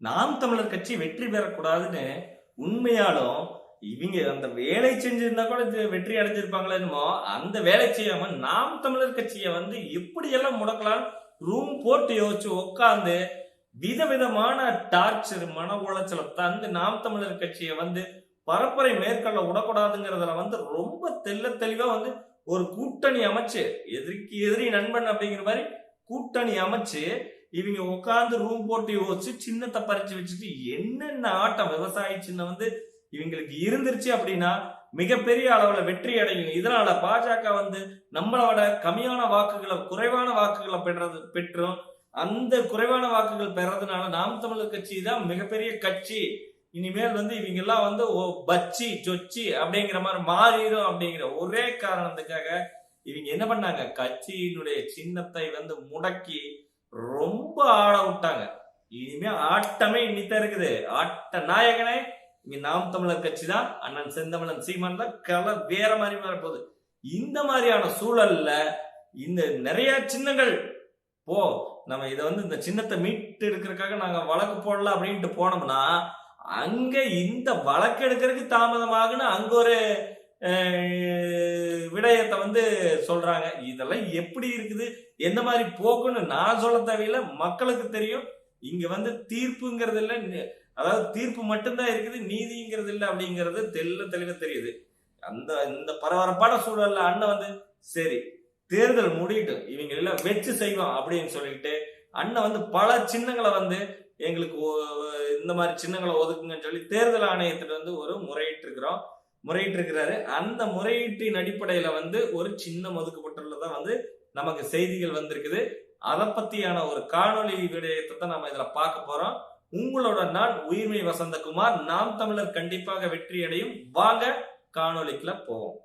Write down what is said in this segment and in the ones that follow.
நாம் தமிழர் கட்சி வெற்றி பெறக்கூடாதுன்னு உண்மையாலும் இவங்க அந்த வேலை செஞ்சிருந்தா கூட இது வெற்றி அடைஞ்சிருப்பாங்களோ என்னமோ அந்த வேலை செய்யாம நாம் தமிழர் கட்சியை வந்து எப்படி எல்லாம் முடக்கலாம் ரூம் போட்டு யோசிச்சு உட்காந்து விதவிதமான டார்ச்சர் மன உளைச்சலை தந்து நாம் தமிழர் கட்சியை வந்து பரப்புரை மேற்கொள்ள விடக்கூடாதுங்கிறதுல வந்து ரொம்ப தெல்ல தெளிவா வந்து ஒரு கூட்டணி அமைச்சு எதிரிக்கு எதிரி நண்பன் அப்படிங்கிற மாதிரி கூட்டணி அமைச்சு இவங்க உட்காந்து ரூம் போட்டு யோசிச்சு சின்னத்தை பறிச்சு வச்சுட்டு என்னென்ன ஆட்டம் விவசாய சின்னம் வந்து இவங்களுக்கு இருந்துருச்சு அப்படின்னா மிகப்பெரிய அளவுல வெற்றி அடையும். இதனால பாஜக வந்து நம்மளோட கம்மியான வாக்குகளை குறைவான வாக்குகளை பெறது பெற்றோம். அந்த குறைவான வாக்குகள் பெறதுனால நாம் தமிழர் கட்சி தான் மிகப்பெரிய கட்சி. இனிமேல் வந்து இவங்க எல்லாம் வந்து ஓ, பச்சி சொச்சி அப்படிங்கிற மாதிரி மாறிடும் அப்படிங்கிற ஒரே காரணத்துக்காக இவங்க என்ன பண்ணாங்க? கட்சியினுடைய சின்னத்தை வந்து முடக்கி ரொம்ப ஆட விட்டாங்க. இனிமே ஆட்டமே இன்னித்தான் இருக்குது. ஆட்ட நாயகனே இங்க நாம் தமிழர் கட்சி தான் அண்ணன் செந்தமிழன் சீமான் தான் கலர் வேற மாதிரி வரப்போகுது இந்த மாதிரியான சூழல்ல இந்த நிறைய சின்னங்கள் போ நம்ம இதை வந்து இந்த சின்னத்தை மீட்டு எடுக்கிறதுக்காக நாங்க வழக்கு போடலாம் அப்படின்ட்டு போனோம்னா அங்க இந்த வழக்கு எடுக்கிறதுக்கு தாமதமாகனு அங்க ஒரு விடயத்தை வந்து சொல்றாங்க. இதெல்லாம் எப்படி இருக்குது? எந்த மாதிரி போக்குன்னு நான் சொல்ல தேவையில்லை. மக்களுக்கு தெரியும். இங்க வந்து தீர்ப்புங்கிறது இல்லை. அதாவது தீர்ப்பு மட்டும்தான் இருக்குது நீதிங்கிறது இல்லை அப்படிங்கிறது தெல்ல தெளிவ தெரியுது. அந்த இந்த பரபரப்பான சூழல்ல அண்ணன் வந்து சரி தேர்தல் முடியட்டும் இவங்க எல்லாம் வெச்சு செய்வோம் அப்படின்னு சொல்லிட்டு அண்ணன் வந்து பல சின்னங்களை வந்து எங்களுக்கு இந்த மாதிரி சின்னங்களை ஒதுக்குங்கன்னு சொல்லி தேர்தல் ஆணையத்துல வந்து ஒரு முறையிட்டு இருக்கிறோம் முறையிட்டு இருக்கிறாரு அந்த முறையீட்டின் அடிப்படையில வந்து ஒரு சின்னம் ஒதுக்கப்பட்டுள்ளதா வந்து நமக்கு செய்திகள் வந்திருக்குது. அதை பத்தியான ஒரு காணொளி விடயத்தை தான் நம்ம இதுல பார்க்க போறோம். உங்களோட நான் உயிர்மை வசந்தகுமார். நாம் தமிழர் கண்டிப்பாக வெற்றி அடையும் வாங்க காணொலிக்குள்ள போவோம்.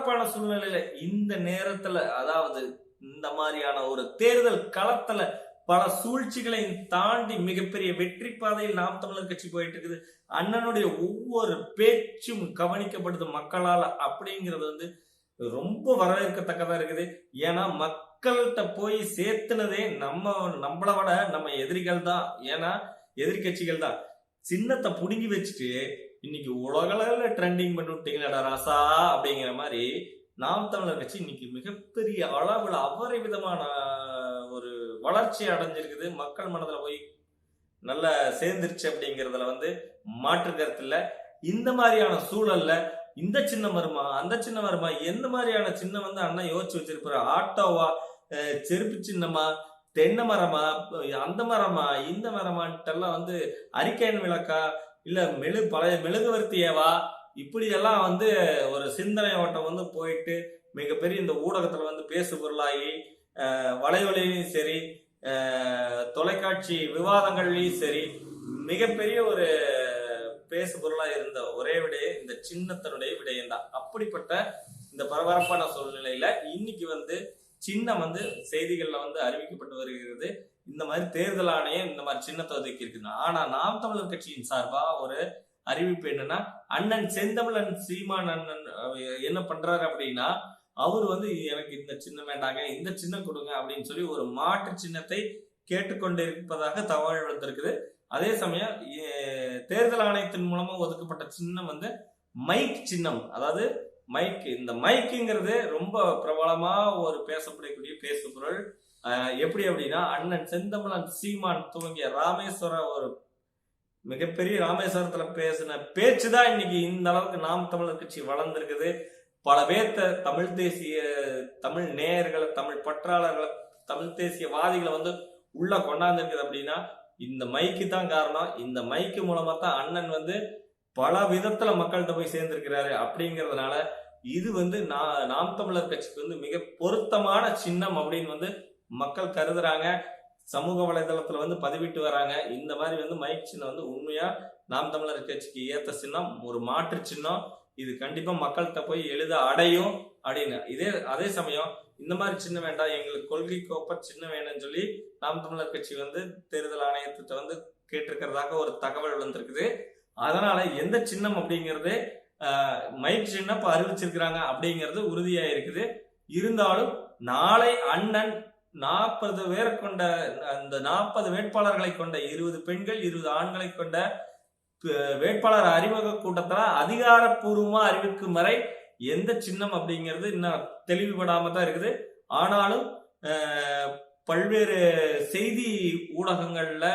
பரபரப்பான சூழ்நிலையில இந்த நேரத்துல அதாவது இந்த மாதிரியான ஒரு தேர்தல் களத்துல பல சூழ்ச்சிகளை தாண்டி மிகப்பெரிய வெற்றி பாதையில் நாம் தமிழர் கட்சி போயிட்டு இருக்குது அண்ணனுடைய ஒவ்வொரு பேச்சும் கவனிக்கப்படுது மக்களால் அப்படிங்கிறது வந்து ரொம்ப வரவேற்கத்தக்கதா இருக்குது. ஏன்னா மக்கள்கிட்ட போய் சேர்த்துனதே நம்ம நம்மளை விட நம்ம எதிரிகள் தான். ஏன்னா எதிர்கட்சிகள் தான். சின்னத்தை புடுங்கி வச்சுட்டு இன்னைக்கு உலகளவில் ட்ரெண்டிங் பண்ணி விட்டீங்களா ராசா அப்படிங்கிற மாதிரி நாம் தமிழர் கட்சி இன்னைக்கு மிகப்பெரிய அளவில் அவரை விதமான ஒரு வளர்ச்சி அடைஞ்சிருக்குது. மக்கள் மனதில் போய் நல்லா சேர்ந்துருச்சு அப்படிங்கிறதுல வந்து மாற்று கருத்து இல்லை. இந்த மாதிரியான சூழல்ல இந்த சின்ன மருமா அந்த சின்ன மருமா எந்த மாதிரியான சின்னம் வந்து அண்ணன் யோசிச்சு வச்சிருப்பாரு? ஆட்டோவா செருப்பு சின்னமா தென்னை மரமா அந்த மரமா இந்த மரமான்ட்டெல்லாம் வந்து அரிக்கையன் விளக்கா இல்லை மெழு பழைய மெழுகுவர்த்தியவா? இப்படி எல்லாம் வந்து ஒரு சிந்தனை ஓட்டம் வந்து போயிட்டு மிகப்பெரிய இந்த ஊடகத்தில் வந்து பேசு பொருளாகி அஹ், வலைவலிலையும் சரி தொலைக்காட்சி விவாதங்கள்லையும் சரி மிகப்பெரிய ஒரு பேசு பொருளாக இருந்த ஒரே விடைய இந்த சின்னத்தனுடைய விடயம்தான். அப்படிப்பட்ட இந்த பரபரப்பான சூழ்நிலையில இன்னைக்கு வந்து சின்னம் வந்து செய்திகளில் வந்து அறிவிக்கப்பட்டு வருகிறது. இந்த மாதிரி தேர்தல் ஆணையம் இந்த மாதிரி சின்னத்தை ஒதுக்கி இருக்குது ஆனா நாம் தமிழர் கட்சியின் சார்பா ஒரு அறிவிப்பு என்னன்னா அண்ணன் செந்தமிழன் சீமான் அண்ணன் என்ன பண்றாரு அப்படின்னா அவர் வந்து எனக்கு இந்த சின்னம் வேண்டாங்க இந்த சின்னம் கொடுங்க அப்படின்னு சொல்லி ஒரு மாற்று சின்னத்தை கேட்டுக்கொண்டு இருப்பதாக தகவல் வந்திருக்குது. அதே சமயம் தேர்தல் ஆணையத்தின் மூலமா ஒதுக்கப்பட்ட சின்னம் வந்து மைக் சின்னம் அதாவது மைக் இந்த மைக்குங்கிறது ரொம்ப பிரபலமாக ஒரு பேசப்படக்கூடிய பேசுபொருள். எப்படி அப்படின்னா அண்ணன் செந்தமிழன் சீமான் துவங்கிய ராமேஸ்வர ஒரு மிகப்பெரிய ராமேஸ்வரத்துல பேசின பேச்சு தான் இன்னைக்கு இந்த அளவுக்கு நாம் தமிழர் கட்சி வளர்ந்துருக்குது. பல பேர்த்த தமிழ் தேசிய தமிழ் நேயர்களை தமிழ் பற்றாளர்களை தமிழ் தேசியவாதிகளை வந்து உள்ள கொண்டாந்துருக்குது அப்படின்னா இந்த மைக்கு தான் காரணம். இந்த மைக்கு மூலமா தான் அண்ணன் வந்து பல விதத்துல மக்கள்கிட்ட போய் சேர்ந்திருக்கிறாரு அப்படிங்கிறதுனால இது வந்து நான் நாம் தமிழர் கட்சிக்கு வந்து மிக பொருத்தமான சின்னம் அப்படின்னு வந்து மக்கள் கருதுறாங்க. சமூக வலைதளத்துல வந்து பதிவிட்டு வராங்க. இந்த மாதிரி வந்து மைக் சின்னம் வந்து உண்மையா நாம் தமிழர் கட்சிக்கு ஏத்த சின்னம் ஒரு மாற்று சின்னம். இது கண்டிப்பா மக்கள்கிட்ட போய் எழுத அடையும் அப்படின்னு. இதே அதே சமயம் இந்த மாதிரி சின்ன வேண்டாம் எங்களுக்கு கொள்கை கோப்ப சின்னம் வேணும்னு சொல்லி நாம் தமிழர் கட்சி வந்து தேர்தல் ஆணையத்திட்ட வந்து கேட்டிருக்கிறதாக ஒரு தகவல் வந்திருக்குது. அதனால எந்த சின்னம் அப்படிங்கிறது மைக் சின்னம் அறிவிச்சிருக்கிறாங்க அப்படிங்கிறது உறுதியா இருக்குது இருந்தாலும் நாளை அண்ணன் நாற்பது பேர் கொண்ட அந்த நாற்பது வேட்பாளர்களை கொண்ட இருபது பெண்கள் இருபது ஆண்களை கொண்ட வேட்பாளர் அறிமுக கூட்டத்தில் அதிகாரப்பூர்வமாக அறிவிக்கும் வரை எந்த சின்னம் அப்படிங்கிறது இன்னும் தெளிவுபடாம தான் இருக்குது. ஆனாலும் பல்வேறு செய்தி ஊடகங்களில்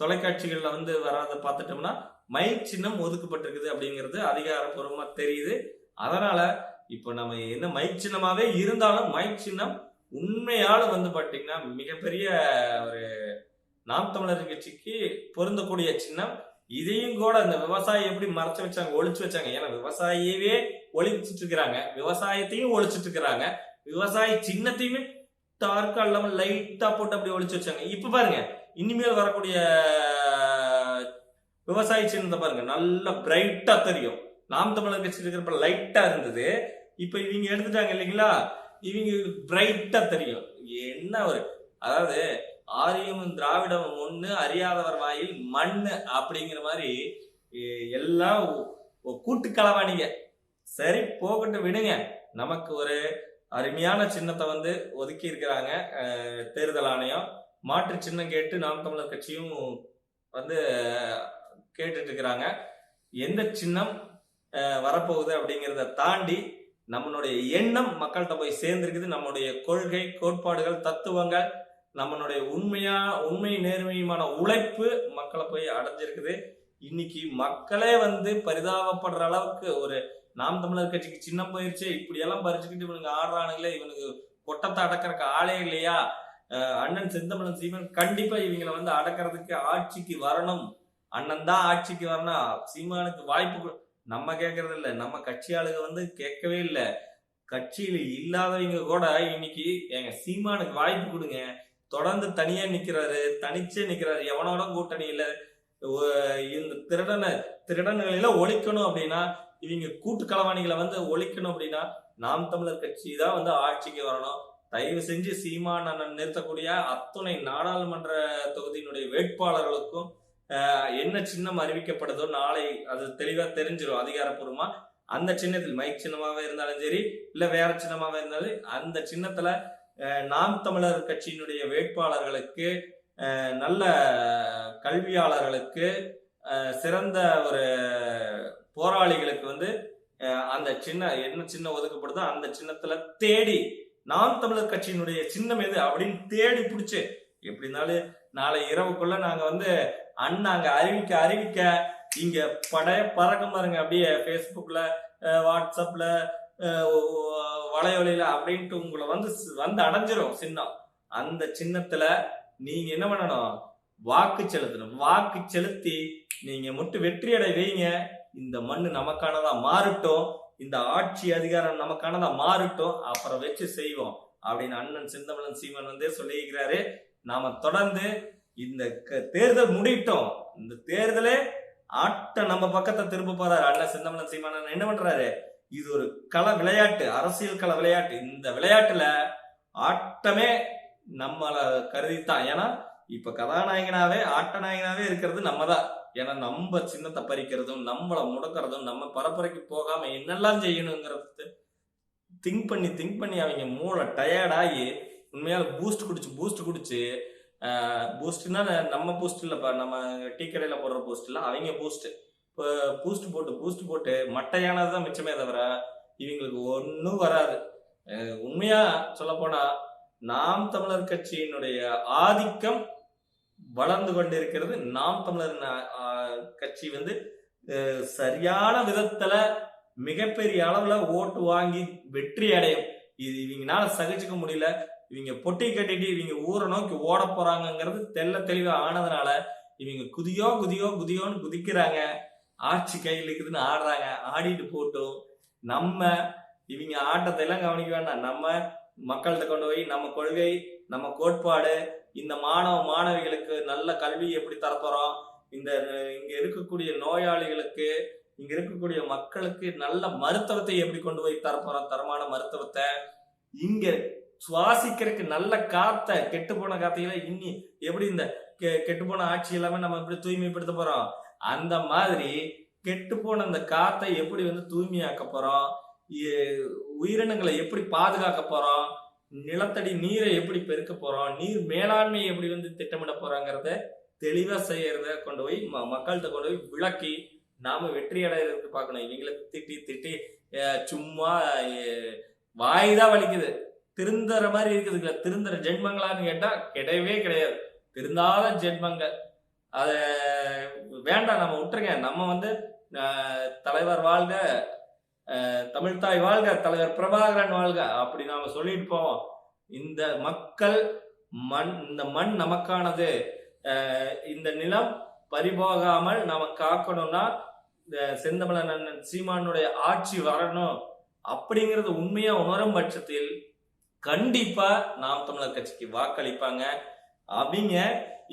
தொலைக்காட்சிகளில் வந்து வர்றதை பார்த்துட்டோம்னா மைக் சின்னம் ஒதுக்கப்பட்டிருக்குது அப்படிங்கிறது அதிகாரப்பூர்வமாக தெரியுது. அதனால இப்போ நம்ம என்ன மைக் சின்னமாகவே இருந்தாலும் மைக் சின்னம் உண்மையால் வந்து பார்த்தீங்கன்னா மிகப்பெரிய ஒரு நாம் தமிழர் கட்சிக்கு பொருந்தக்கூடிய சின்னம். இதையும் கூட அந்த விவசாயி எப்படி மறைச்சு வச்சாங்க ஒழிச்சு வச்சாங்க? ஏன்னா விவசாயியவே ஒழிச்சிட்டு இருக்கிறாங்க விவசாயத்தையும் ஒழிச்சிட்டு இருக்கிறாங்க விவசாய சின்னத்தையுமே டார்க்கா இல்லாமல் லைட்டா போட்டு அப்படி ஒழிச்சு வச்சாங்க. இப்ப பாருங்க இனிமேல் வரக்கூடிய விவசாய சின்னத்தை பாருங்க நல்லா பிரைட்டா தெரியும். நாம் தமிழர் கட்சி இருக்கிறப்ப லைட்டா இருந்தது. இப்ப இவங்க எடுத்துட்டாங்க இல்லைங்களா? இவங்க பிரைட்டா தெரியும். என்ன ஒரு அதாவது ஆரியமும் திராவிடமும் ஒண்ணு அறியாதவர் வாயில் மண்ணு அப்படிங்கிற மாதிரி எல்லாம் கூட்டு கலவாணிங்க சரி போகட்டும் விடுங்க. நமக்கு ஒரு அருமையான சின்னத்தை வந்து ஒதுக்கி இருக்கிறாங்க தேர்தல் ஆணையம். மாற்று சின்னம் கேட்டு நாம் தமிழர் கட்சியும் வந்து கேட்டுட்டு இருக்கிறாங்க எந்த சின்னம் வரப்போகுது அப்படிங்கிறத தாண்டி நம்மளுடைய எண்ணம் மக்கள்கிட்ட போய் சேர்ந்திருக்குது. நம்மளுடைய கொள்கை கோட்பாடுகள் தத்துவங்கள் நம்மளுடைய உண்மையா உண்மை நேர்மையுமான உழைப்பு மக்களை போய் அடைஞ்சிருக்குது. இன்னைக்கு மக்களே வந்து பரிதாபப்படுற அளவுக்கு ஒரு நாம் தமிழர் கட்சிக்கு சின்ன போயிருச்சு இப்படி எல்லாம் பறிச்சுக்கிட்டு இவனுக்கு ஆடுறானுங்களே இவனுக்கு கொட்டத்தை அடக்கிறக்கு ஆளே இல்லையா? அண்ணன் செந்தமலன் சீமன் கண்டிப்பா இவங்களை வந்து அடக்கிறதுக்கு ஆட்சிக்கு வரணும். அண்ணன் தான் ஆட்சிக்கு வரணும். சீமானுக்கு வாய்ப்பு கொடு- நம்ம கேட்கறது இல்லை. நம்ம கட்சி ஆளுங்க வந்து கேட்கவே இல்லை. கட்சியில இல்லாதவங்க கூட இன்னைக்கு எங்க சீமானுக்கு வாய்ப்பு கொடுங்க. தொடர்ந்து தனியா நிக்கிறாரு. தனிச்சே நிக்கிறாரு. எவனோட கூட்டணி இல்ல. இந்த திருடனை திருடன்களில ஒழிக்கணும் அப்படின்னா இவங்க கூட்டு களவாணிகளை வந்து ஒழிக்கணும் அப்படின்னா நாம் தமிழர் கட்சி தான் வந்து ஆட்சிக்கு வரணும். தயவு செஞ்சு சீமான் அண்ணன் நிறுத்தக்கூடிய அத்துணை நாடாளுமன்ற தொகுதியினுடைய வேட்பாளர்களுக்கும் என்ன சின்னம் அறிவிக்கப்படுதோ நாளை அது தெளிவா தெரிஞ்சிடும் அதிகாரப்பூர்வமா. அந்த சின்னத்தில் மைக் சின்னமாக இருந்தாலும் சரி இல்ல வேற சின்னமாக இருந்தாலும் அந்த சின்னத்துல நாம் தமிழர் கட்சியினுடைய வேட்பாளர்களுக்கு நல்ல கல்வியாளர்களுக்கு சிறந்த ஒரு போராளிகளுக்கு வந்து அந்த சின்ன என்ன சின்ன ஒதுக்கப்படுதோ அந்த சின்னத்துல தேடி நாம் தமிழர் கட்சியினுடைய சின்னம் எது அப்படின்னு தேடி பிடிச்சு எப்படி இருந்தாலும் நாளை இரவுக்குள்ள நாங்க வந்து அண்ணா அங்க அறிவிக்க அறிவிக்க இங்க படைய பறக்கும் பாருங்க அப்படியே ஃபேஸ்புக்ல வாட்ஸ்அப்ல வலையொலையில அப்படின்ட்டு உங்களை வந்து வந்து அடைஞ்சிரும் சின்னம். அந்த சின்னத்துல நீங்க என்ன பண்ணணும்? வாக்கு செலுத்தணும். வாக்கு செலுத்தி நீங்க மட்டும் வெற்றி அடை வைங்க இந்த மண்ணு நமக்கானதா மாறட்டும். இந்த ஆட்சி அதிகாரம் நமக்கானதா மாறட்டும் அப்புறம் வச்சு செய்வோம் அப்படின்னு அண்ணன் சிந்தமலன் சீமன் வந்து சொல்லியிருக்கிறாரு. நாம தொடர்ந்து இந்த க- தேர்தல் முடியட்டும். இந்த தேர்தலே ஆட்ட நம்ம பக்கத்தை திரும்ப போறாரு அண்ணன் சிந்தமலன் சீமானன் என்ன பண்றாரு? இது ஒரு கள விளையாட்டு அரசியல் கள விளையாட்டு. இந்த விளையாட்டுல ஆட்டமே நம்மளை கருதித்தான். ஏன்னா இப்ப கதாநாயகனாவே ஆட்ட நாயகனாவே இருக்கிறது நம்ம தான் ஏன்னா நம்ம சின்னத்தை பறிக்கிறதும் நம்மளை முடக்கிறதும் நம்ம பரப்புரைக்கு போகாம என்னெல்லாம் செய்யணுங்கிறது திங்க் பண்ணி திங்க் பண்ணி அவங்க மூளை டயர்டாகி உண்மையால பூஸ்ட் குடிச்சு பூஸ்ட் குடிச்சு பூஸ்ட்னா நம்ம பூஸ்ட் இல்லைப்பா நம்ம டீ கடையில் போடுற பூஸ்ட் இல்லை அவங்க பூஸ்ட் இப்போ பூஸ்ட் போட்டு பூஸ்ட் போட்டு மட்டையானது தான் மிச்சமே தவிர இவங்களுக்கு ஒன்றும் வராது. உண்மையா சொல்ல போனா நாம் தமிழர் கட்சியினுடைய ஆதிக்கம் வளர்ந்து கொண்டிருக்கிறது. நாம் தமிழர் கட்சி வந்து சரியான விதத்துல மிகப்பெரிய அளவுல ஓட்டு வாங்கி வெற்றி அடையும். இது இவங்கனால சகிச்சுக்க முடியல. இவங்க பொட்டி கட்டிட்டு இவங்க ஊரை நோக்கி ஓட போறாங்கிறது தெள்ள தெளிவா ஆனதுனால இவங்க குதியோ குதியோ குதியோன்னு குதிக்கிறாங்க. ஆட்சி கையில் இருக்குதுன்னு ஆடுறாங்க. ஆடிட்டு போட்டும். நம்ம இவங்க ஆட்டத்தை எல்லாம் கவனிக்க வேண்டாம். நம்ம மக்கள்கிட்ட கொண்டு போய் நம்ம கொள்கை நம்ம கோட்பாடு இந்த மாணவ மாணவிகளுக்கு நல்ல கல்வி எப்படி தரப்போகிறோம் இந்த இங்கே இருக்கக்கூடிய நோயாளிகளுக்கு இங்கே இருக்கக்கூடிய மக்களுக்கு நல்ல மருத்துவத்தை எப்படி கொண்டு போய் தரப்போகிறோம் தரமான மருத்துவத்தை. இங்கே சுவாசிக்கிறதுக்கு நல்ல காற்றை கெட்டு போன காத்தையில இன்னி எப்படி இந்த கெ- கெட்டு போன ஆட்சி எல்லாமே நம்ம எப்படி தூய்மைப்படுத்த போறோம்? அந்த மாதிரி கெட்டு போன அந்த காத்தை எப்படி வந்து தூய்மையாக்க போறோம்? உயிரினங்களை எப்படி பாதுகாக்க போறோம்? நிலத்தடி நீரை எப்படி பெருக்க போறோம் நீர் மேலாண்மை எப்படி வந்து திட்டமிட போறோங்கிறத தெளிவா செய்யறத கொண்டு போய் ம- மக்கள்கிட்ட கொண்டு போய் விளக்கி நாம வெற்றி அடையிறதுக்கு பார்க்கணும். இவங்களை திட்டி திட்டி சும்மா வாய் தான் வலிக்குது. திருந்துற மாதிரி இருக்குதுங்களா திருந்துற ஜென்மங்களான்னு கேட்டா கிடையவே கிடையாது. திருந்தாத ஜென்மங்கள். அத வேண்டாம். நம்ம விட்டுருங்க. நம்ம வந்து தலைவர் வாழ்க தமிழ்தாய் வாழ்க தலைவர் பிரபாகரன் வாழ்க அப்படி நாம சொல்லிட்டு போவோம் இந்த மக்கள் மண் இந்த மண் நமக்கானது. இந்த நிலம் பறிபோகாமல் நாம காக்கணும்னா இந்த செந்தமிழன் அண்ணன் சீமானுடைய ஆட்சி வரணும். அப்படிங்கிறது உண்மையா உணரும் பட்சத்தில் கண்டிப்பா நாம் தமிழர் கட்சிக்கு வாக்களிப்பாங்க. அவங்க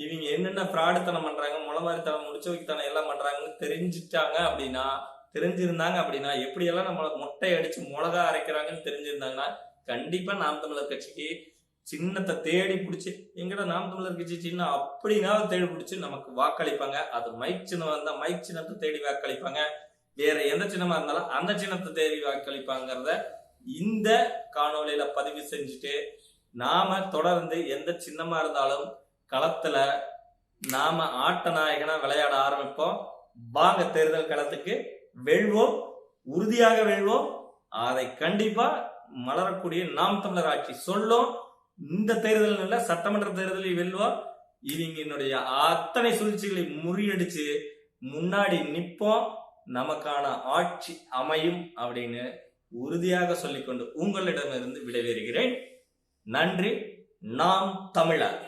இவங்க என்னென்ன பிராடுத்தனம் பண்றாங்க முளமாரித்தனம் முடிச்சு வைக்கத்தனம் எல்லாம் பண்றாங்கன்னு தெரிஞ்சுட்டாங்க அப்படின்னா தெரிஞ்சிருந்தாங்க அப்படின்னா எப்படியெல்லாம் நம்மள மொட்டை அடிச்சு மிளகா அரைக்கிறாங்கன்னு தெரிஞ்சிருந்தாங்கன்னா கண்டிப்பா நாம் தமிழர் கட்சிக்கு சின்னத்தை தேடி பிடிச்சி எங்கடா நாம் தமிழர் கட்சி சின்னம் அப்படின்னா தேடி பிடிச்சி நமக்கு வாக்களிப்பாங்க. அது மைக் சின்னம் வந்தா மைக் சின்னத்தை தேடி வாக்களிப்பாங்க. வேற எந்த சின்னமா இருந்தாலும் அந்த சின்னத்தை தேடி வாக்களிப்பாங்கிறத இந்த காணொலியில பதிவு செஞ்சுட்டு நாம தொடர்ந்து எந்த சின்னமா இருந்தாலும் களத்துல நாம ஆட்ட நாயகனா விளையாட ஆரம்பிப்போம். வாங்க தேர்தல் களத்துக்கு வெல்வோம் உறுதியாக வெல்வோம். அதை கண்டிப்பா மலரக்கூடிய நாம் தமிழர் ஆட்சி சொல்லும். இந்த தேர்தல் இல்ல சட்டமன்ற தேர்தலில் வெல்வோம். இவங்க என்னுடைய அத்தனை சூழ்ச்சிகளை முறியடிச்சு முன்னாடி நிற்போம். நமக்கான ஆட்சி அமையும் அப்படின்னு உறுதியாக சொல்லிக்கொண்டு உங்களிடமிருந்து விடைபெறுகிறேன். நன்றி நாம் தமிழர்.